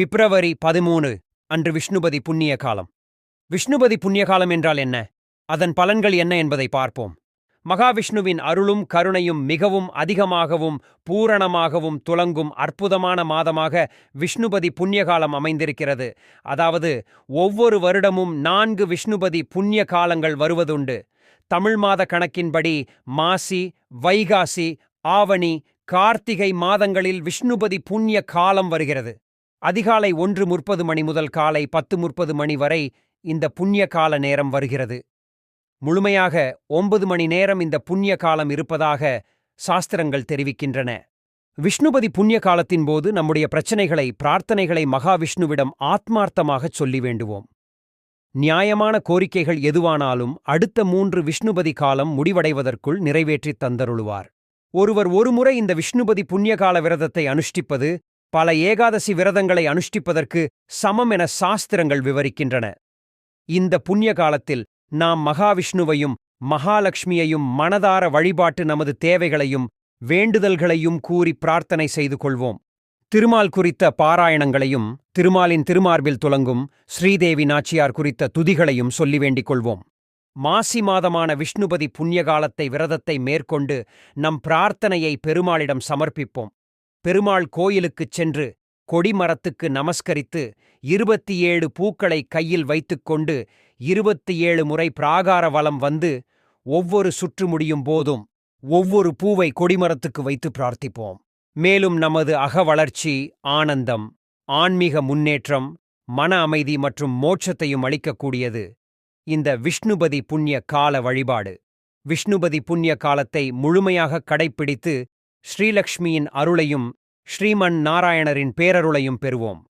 பிப்ரவரி பதிமூணு அன்று விஷ்ணுபதி புண்ணிய காலம் விஷ்ணுபதி புண்ணிய காலம் என்றால் என்ன? அதன் பலன்கள் என்ன என்பதை பார்ப்போம். மகாவிஷ்ணுவின் அருளும் கருணையும் மிகவும் அதிகமாகவும் பூரணமாகவும் துலங்கும் அற்புதமான மாதமாக விஷ்ணுபதி புண்ணியகாலம் அமைந்திருக்கிறது. அதாவது ஒவ்வொரு வருடமும் நான்கு விஷ்ணுபதி புண்ணிய காலங்கள் வருவதுண்டு. தமிழ் மாத கணக்கின்படி மாசி வைகாசி ஆவணி கார்த்திகை மாதங்களில் விஷ்ணுபதி புண்ணிய காலம் வருகிறது. அதிகாலை ஒன்று முப்பது மணி முதல் காலை பத்து முப்பது மணி வரை இந்த புண்ணிய கால நேரம் வருகிறது. முழுமையாக ஒன்பது மணி நேரம் இந்த புண்ணிய காலம் இருப்பதாக சாஸ்திரங்கள் தெரிவிக்கின்றன. விஷ்ணுபதி புண்ணிய காலத்தின் போது நம்முடைய பிரச்சனைகளை பிரார்த்தனைகளை மகாவிஷ்ணுவிடம் ஆத்மார்த்தமாகச் சொல்லி வேண்டுவோம். நியாயமான கோரிக்கைகள் எதுவானாலும் அடுத்த மூன்று விஷ்ணுபதி காலம் முடிவடைவதற்குள் நிறைவேற்றித் தந்தருளுவார். ஒருவர் ஒருமுறை இந்த விஷ்ணுபதி புண்ணியகால விரதத்தை அனுஷ்டிப்பது பல ஏகாதசி விரதங்களை அனுஷ்டிப்பதற்கு சமம் என சாஸ்திரங்கள் விவரிக்கின்றன. இந்த புண்ணிய காலத்தில் நாம் மகாவிஷ்ணுவையும் மகாலட்சுமியையும் மனதார வழிபாட்டு நமது தேவைகளையும் வேண்டுதல்களையும் கூறி பிரார்த்தனை செய்து கொள்வோம். திருமால் குறித்த பாராயணங்களையும் திருமாலின் திருமார்பில் துலங்கும் ஸ்ரீதேவி நாச்சியார் குறித்த துதிகளையும் சொல்லி வேண்டிக் கொள்வோம். மாசி மாதமான விஷ்ணுபதி புண்ணியகாலத்தை விரதத்தை மேற்கொண்டு நம் பிரார்த்தனையை பெருமாளிடம் சமர்ப்பிப்போம். பெருமாள் கோயிலுக்குச் சென்று கொடிமரத்துக்கு நமஸ்கரித்து இருபத்தி ஏழு பூக்களை கையில் வைத்துக்கொண்டு இருபத்தி ஏழு முறை பிராகார வலம் வந்து ஒவ்வொரு சுற்று முடியும் போதும் ஒவ்வொரு பூவை கொடிமரத்துக்கு வைத்து பிரார்த்திப்போம். மேலும் நமது அகவளர்ச்சி ஆனந்தம் ஆன்மீக முன்னேற்றம் மன அமைதி மற்றும் மோட்சத்தையும் அளிக்கக்கூடியது. இந்த விஷ்ணுபதி புண்ணிய கால வழிபாடு. விஷ்ணுபதி புண்ணிய காலத்தை முழுமையாக கடைப்பிடித்து ஸ்ரீலக்ஷ்மியின் அருளையும் ஸ்ரீமன் நாராயணரின் பேரருளையும் பெறுவோம்.